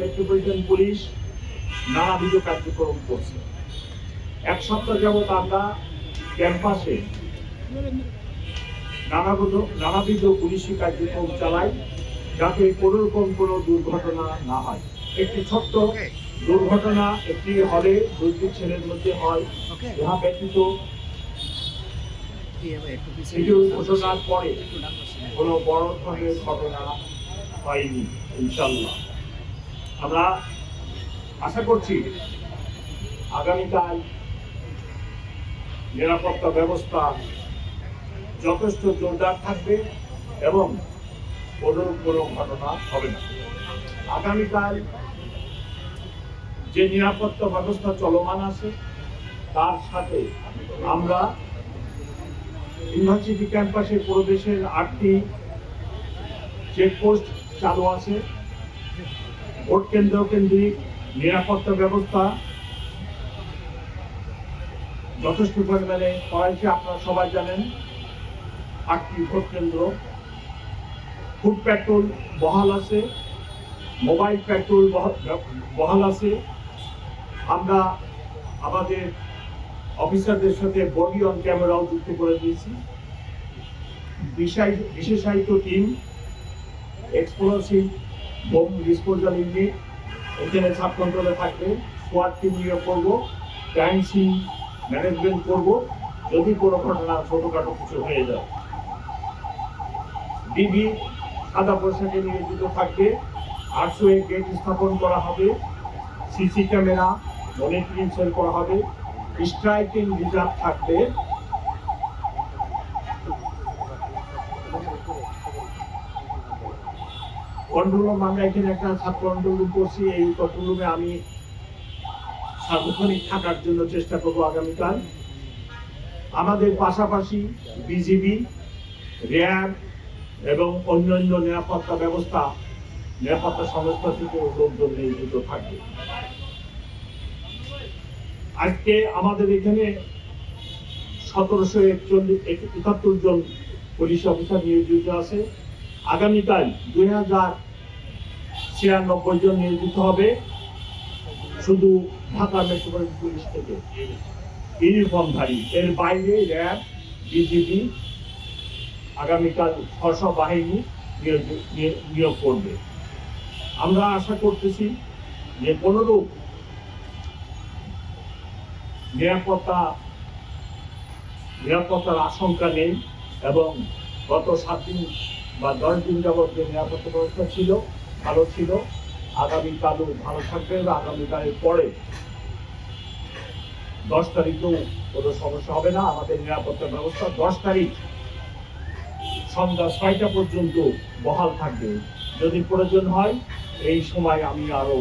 Metropolitan police নানাবিধ কার্যক্রম করছে। এক সপ্তাহ যাবৎ আমরা ক্যাম্পাসে নানাবিধ নানাবিধ পুলিশি কার্যক্রম চালাই যাতে কোনো রকম কোনো দুর্ঘটনা না হয়। একটি ছোট্ট দুর্ঘটনা একটি হলে দুইটি ছেলের মধ্যে হয়। ইহা ব্যতীত ঘোষণার পরে কোনো বড় ধরনের ঘটনা হয়নি ইনশাল্লাহ আমরা আশা করছি আগামীকাল নিরাপত্তা ব্যবস্থা যথেষ্ট জোরদার থাকবে এবং কোনো কোনো ঘটনা হবে না। আগামীকাল যে নিরাপত্তা ব্যবস্থা চলমান আছে, তার সাথে আমরা ইউনিভার্সিটি ক্যাম্পাসে প্রবেশের আটটি চেকপোস্ট চালু আছে। ভোট কেন্দ্র কেন্দ্রিক নিরাপত্তা ব্যবস্থা যথেষ্ট পরিমাণে করাইছে আপনারা সবাই জানেন। আটটি ভোট কেন্দ্র, ফুড পেট্রোল বহাল আছে, মোবাইল পেট্রোল বহ- বহাল আছে। আমরা আমাদের অফিসারদের সাথে বডি অন ক্যামেরাও যুক্ত করে দিয়েছি। বিশেষায়িত team explosive bomb disposal unit এখানে সাব কন্ট্রোলে থাকবে। সোয়াট টিম নিয়োগ করব। ক্রাইম সিন ম্যানেজমেন্ট করব। যদি কোনো ঘটনা ছোটখাটো কিছু হয়ে যায়। ডিবি সাদা পোশাকে নিয়োজিত থাকবে। আটশো এক গেট স্থাপন করা হবে। সিসি ক্যামেরা মনিটরিং সেল করা হবে। স্ট্রাইকিং রিজার্ভ থাকবে। কন্ট্রোল রুম আমরা এখানে একটা সাব কন্ট্রোল রুম করছি। এই কন্ট্রোল রুমে আমি সার্বক্ষণিক থাকার জন্য চেষ্টা করব আগামীকাল। আমাদের পাশাপাশি বিজিবি, র্যাব এবং অন্যান্য নিরাপত্তা ব্যবস্থা, নিরাপত্তা সংস্থা থেকে লোকজন নিয়োজিত থাকবে। আজকে আমাদের এখানে সতেরোশো একচল্লিশ, একাত্তর জন পুলিশ অফিসার নিয়োজিত আছে। আগামীকাল দুই হাজার ছিয়ানব্বই জন নিয়োজিত হবে শুধু ঢাকা মেট্রোপলিটন পুলিশ থেকে। ইউনিফর্মধারী, এর বাইরে র্যাব, বিজিবি, আগামীকাল স্ব বাহিনী নিয়োগ করবে। আমরা আশা করতেছি যে কোনোরূপ নিরাপত্তা নিরাপত্তার আশঙ্কা নেই এবং গত সাত দিন বা দশ দিন যাবৎ যে নিরাপত্তা ব্যবস্থা ছিল, ভালো ছিল, আগামীকালও ভালো থাকবে বা আগামীকালের পরে দশ তারিখেও কোনো সমস্যা হবে না। আমাদের নিরাপত্তা ব্যবস্থা দশ তারিখ সন্ধ্যা ছয়টা পর্যন্ত বহাল থাকবে। যদি প্রয়োজন হয়, এই সময় আমি আরও